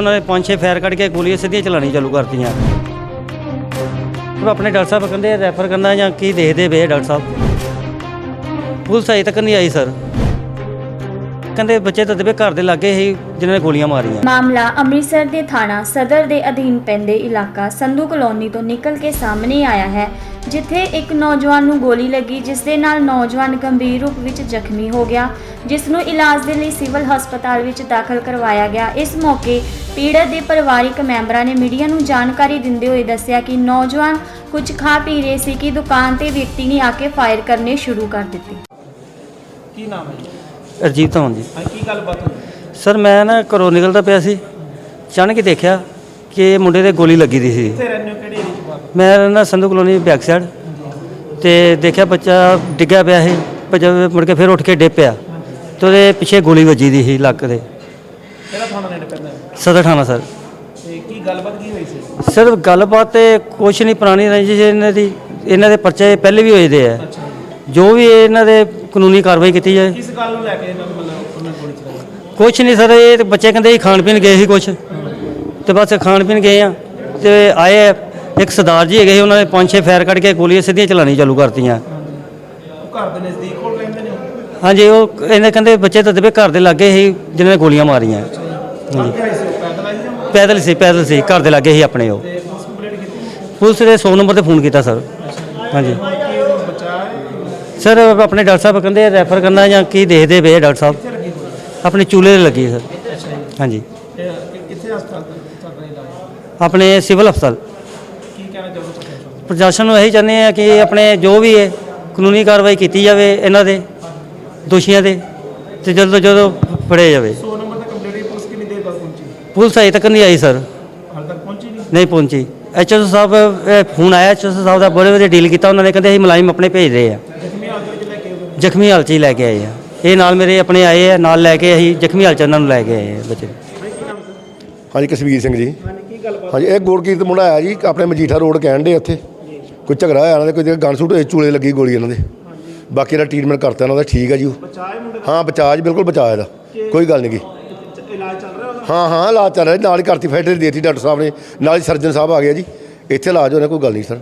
ਉਹਨਾਂ ਨੇ ਪੰਜ ਛੇ ਫਾਇਰ ਕੱਢ ਕੇ ਗੋਲੀਆਂ ਸਿੱਧੀਆਂ ਚਲਾਣੀ ਚਾਲੂ ਕਰਤੀਆਂ। ਆਪਣੇ ਡਾਕਟਰ ਸਾਹਿਬ ਕਹਿੰਦੇ ਰੈਫਰ ਕਰਨਾ ਜਾਂ ਕੀ ਦੇਖਦੇ ਵੇ ਡਾਕਟਰ ਸਾਹਿਬ? ਪੁਲਿਸ ਅਜੇ ਤੱਕ ਨਹੀਂ ਆਈ, ਸਰ। ਕਹਿੰਦੇ ਬੱਚੇ ਤਾਂ ਦਬੇ ਘਰ ਦੇ ਲਾਗੇ ਹੀ ਜਿਨ੍ਹਾਂ ਨੇ ਗੋਲੀਆਂ ਮਾਰੀਆਂ। ਮਾਮਲਾ ਅੰਮ੍ਰਿਤਸਰ ਦੇ ਥਾਣਾ ਸਦਰ ਦੇ ਅਧੀਨ ਪੈਂਦੇ ਇਲਾਕਾ ਸੰਧੂ ਕਲੋਨੀ ਤੋਂ ਨਿਕਲ ਕੇ ਸਾਹਮਣੇ ਆਇਆ ਹੈ। ਜਿੱਥੇ ਇੱਕ ਨੌਜਵਾਨ ਨੂੰ ਗੋਲੀ ਲੱਗੀ ਜਿਸ ਦੇ ਨਾਲ ਨੌਜਵਾਨ ਗੰਭੀਰ ਰੂਪ ਵਿੱਚ ਜ਼ਖਮੀ ਹੋ ਗਿਆ ਜਿਸ ਨੂੰ ਇਲਾਜ ਦੇ ਲਈ ਸਿਵਲ ਹਸਪਤਾਲ ਵਿੱਚ ਦਾਖਲ ਕਰਵਾਇਆ ਗਿਆ। ਇਸ ਮੌਕੇ ਪੀੜਤ ਦੇ ਪਰਿਵਾਰਿਕ ਮੈਂਬਰਾਂ ਨੇ ਮੀਡੀਆ ਨੂੰ ਜਾਣਕਾਰੀ ਦਿੰਦੇ ਹੋਏ ਦੱਸਿਆ ਕਿ ਨੌਜਵਾਨ ਕੁਝ ਖਾ ਪੀ ਰਹੇ ਸੀ ਕਿ ਦੁਕਾਨ ਤੇ ਵਿਅਕਤੀ ਨੇ ਆ ਕੇ ਫਾਇਰ ਕਰਨੇ ਸ਼ੁਰੂ ਕਰ ਦਿੱਤੇ। ਕੀ ਨਾਮ ਹੈ ਜੀ? ਅਰਜੀਤ ਧਵਨ ਜੀ। ਹਾਂ ਕੀ ਗੱਲਬਾਤ ਹੋਈ? ਸਰ ਮੈਂ ਨਾ ਘਰੋਂ ਨਿਕਲਦਾ ਪਿਆ ਸੀ। ਅਚਾਨਕ ਹੀ ਦੇਖਿਆ। ਕਿ ਮੁੰਡੇ ਦੇ ਗੋਲੀ ਲੱਗੀ ਦੀ ਸੀ। ਕਿੱਥੇ ਰਹਿੰਦੇ ਹੋ ਕਿਹੜੇ ਏਰੀਆ 'ਚ ਬਾਤ ਮੈਂ ਨਾ ਸੰਧੂ ਕਲੋਨੀ ਬੈਕ ਸਾਈਡ ਤੇ ਦੇਖਿਆ ਬੱਚਾ ਡਿੱਗਿਆ ਪਿਆ ਸੀ। ਬੱਚਾ ਮੁੜ ਕੇ ਫਿਰ ਉੱਠ ਕੇ ਡਿੱਗ ਪਿਆ। ਤੇ ਉਹਦੇ ਪਿੱਛੇ ਗੋਲੀ ਵੱਜੀ ਦੀ ਸੀ ਲੱਕ ਦੇ। ਕਿਹੜਾ ਥਾਣਾ ਨੇੜੇ ਪੈਂਦਾ ਹੈ? ਸਦਰ ਥਾਣਾ ਸਰ। ਤੇ ਕੀ ਗੱਲਬਾਤ ਕੀ ਹੋਈ ਸੀ? ਸਰ ਗੱਲਬਾਤ ਤੇ ਕੁਛ ਨਹੀਂ ਪੁਰਾਣੀ ਰੰਜਿਸ਼ ਇਹਨਾਂ ਦੀ ਇਹਨਾਂ ਦੇ ਪਰਚੇ ਪਹਿਲੇ ਵੀ ਹੋਏ ਦੇ ਆ। ਅੱਛਾ ਜੀ। ਜੋ ਵੀ ਇਹਨਾਂ ਦੇ ਕਾਨੂੰਨੀ ਕਾਰਵਾਈ ਕੀਤੀ ਜਾਏ। ਕਿਸ ਗੱਲ ਨੂੰ ਲੈ ਕੇ ਇਹਨਾਂ ਨੂੰ ਮਤਲਬ ਉਹਨਾਂ ਨੇ ਗੋਲੀ ਚਲਾਈ? ਕੁਛ ਨਹੀਂ ਸਰ ਇਹ ਤੇ ਬੱਚੇ ਕਹਿੰਦੇ ਸੀ ਖਾਣ ਪੀਣ ਗਏ ਸੀ ਕੁਛ। ਤੇ ਬਸ ਖਾਣ ਪੀਣ ਗਏ ਆ ਤੇ ਆਏ ਇੱਕ ਸਰਦਾਰ ਜੀ ਹੈਗੇ ਸੀ ਉਹਨਾਂ ਨੇ ਪੰਜ ਛੇ ਫਾਇਰ ਕੱਢ ਕੇ ਗੋਲੀਆਂ ਸਿੱਧੀਆਂ ਚਲਾਣੀ ਚਾਲੂ ਕਰਤੀਆਂ। ਉਹ ਘਰ ਦੇ ਨਜ਼ਦੀਕ ਕੋਲ ਰਹਿੰਦੇ ਨੇ ਉਹ? ਹਾਂਜੀ ਉਹ ਇਹਨੇ ਕਹਿੰਦੇ ਬੱਚੇ ਤਾਂ ਦਬੇ ਘਰ ਦੇ ਲਾਗੇ ਹੀ ਜਿਨ੍ਹਾਂ ਨੇ ਗੋਲੀਆਂ ਮਾਰੀਆਂ। ਸੀ ਉਹ? ਪੈਦਲ ਸੀ ਪੈਦਲ ਸੀ ਘਰ ਦੇ ਲਾਗੇ ਹੀ ਆਪਣੇ ਉਹ। ਪੁਲਿਸ ਦੇ 100 ਨੰਬਰ ਤੇ ਫੋਨ ਕੀਤਾ ਸਰ। ਹਾਂਜੀ। ਸਰ ਆਪਣੇ ਡਾਕਟਰ ਸਾਹਿਬ ਕਹਿੰਦੇ ਰੈਫਰ ਕਰਨਾ ਜਾਂ ਕੀ ਦੇਖਦੇ ਵੇ ਡਾਕਟਰ ਸਾਹਿਬ। ਆਪਣੇ ਚੂਲੇ ਤੇ ਲੱਗੀ ਸਰ। ਹਾਂਜੀ। ਹਸਪਤਾਲ? ਆਪਣੇ ਸਿਵਲ ਹਸਪਤਾਲ। ਕੀ ਕਹਿਣਾ ਚਾਹੋਗੇ ਪ੍ਰਸ਼ਾਸਨ ਨੂੰ ਇਹੀ ਚਾਹੁੰਦੇ ਆ ਕਿ ਆਪਣੇ ਜੋ ਵੀ ਹੈ ਕਾਨੂੰਨੀ ਕਾਰਵਾਈ ਕੀਤੀ ਜਾਵੇ ਇਹਨਾਂ ਦੇ ਦੋਸ਼ੀਆਂ ਦੇ ਤੇ ਜਲਦ ਤੋਂ ਜਲਦ ਫੜਿਆ ਜਾਵੇ। 100 ਨੰਬਰ ਤੇ ਕੰਪਲੀਟ ਪੁਲਿਸ ਕਿੰਨੀ ਦੇਰ ਬਾਅਦ ਪਹੁੰਚੀ? ਪੁਲਿਸ ਅਜੇ ਤੱਕ ਨਹੀਂ ਆਈ ਸਰ। ਹਾਲ ਤੱਕ ਪਹੁੰਚੀ ਨਹੀਂ? ਨਹੀਂ ਪਹੁੰਚੀ। ਐਚਐਸ ਸਾਹਿਬ ਇਹ ਫੋਨ ਆਇਆ ਐਚਐਸ ਸਾਹਿਬ ਦਾ ਬੜੇ ਵਧੀਆ ਡੀਲ ਕੀਤਾ ਉਹਨਾਂ ਨੇ ਕਹਿੰਦੇ ਅਸੀਂ ਮੁਲਾਜ਼ਮ ਆਪਣੇ ਭੇਜ ਰਹੇ ਆ ਜ਼ਖਮੀ ਹਾਲਤ ਵਿੱਚ ਲੈ ਕੇ ਆਏ ਹੋ ਜ਼ਖਮੀ ਹਾਲਤ 'ਚ ਹੀ ਲੈ ਕੇ ਆਏ ਆ। ਇਹ ਨਾਲ ਮੇਰੇ ਆਪਣੇ ਆਏ ਆ ਨਾਲ ਲੈ ਕੇ ਅਸੀਂ ਜ਼ਖਮੀ ਹਾਲਤ 'ਚ ਉਹਨਾਂ ਨੂੰ ਲੈ ਕੇ ਆਏ ਆ ਬੱਚੇ ਹਾਂਜੀ ਕਸ਼ਮੀਰ ਸਿੰਘ ਜੀ। ਗੱਲਬਾਤ ਹਾਂਜੀ ਇਹ ਗੋਲਕੀਰਤ ਮੁੰਡਾ ਆਇਆ ਜੀ ਆਪਣੇ ਮਜੀਠਾ ਰੋਡ ਕਹਿਣ ਦੇ ਉੱਥੇ। ਕੋਈ ਝਗੜਾ ਹੋਇਆ ਇਹਨਾਂ ਦੇ ਕੋਈ ਗਨ ਸੂਟ ਚੂਲੇ ਲੱਗੀ ਗੋਲੀ ਇਹਨਾਂ ਦੇ। ਬਾਕੀ ਦਾ ਟ੍ਰੀਟਮੈਂਟ ਕਰਤਾ ਇਹਨਾਂ ਦਾ ਠੀਕ ਹੈ ਜੀ ਉਹ। ਹਾਂ ਬਚਾਅ ਜੀ ਬਿਲਕੁਲ ਬਚਾਅ ਇਹਦਾ। ਕੋਈ ਗੱਲ ਨਹੀਂ ਗੀ ਇਲਾਜ ਚੱਲ ਰਿਹਾ ਉਹਦਾ? ਹਾਂ ਹਾਂ ਇਲਾਜ ਚੱਲ ਰਿਹਾ ਨਾਲ ਹੀ ਕਰਤੀ ਫੈਟਰੀ ਦੇਤੀ ਡਾਕਟਰ ਸਾਹਿਬ ਨੇ ਨਾਲ ਹੀ ਸਰਜਨ ਸਾਹਿਬ ਆ ਗਏ ਜੀ। ਇੱਥੇ ਇਲਾਜ ਹੋ ਰਿਹਾ ਕੋਈ ਗੱਲ ਨਹੀਂ ਸਰ।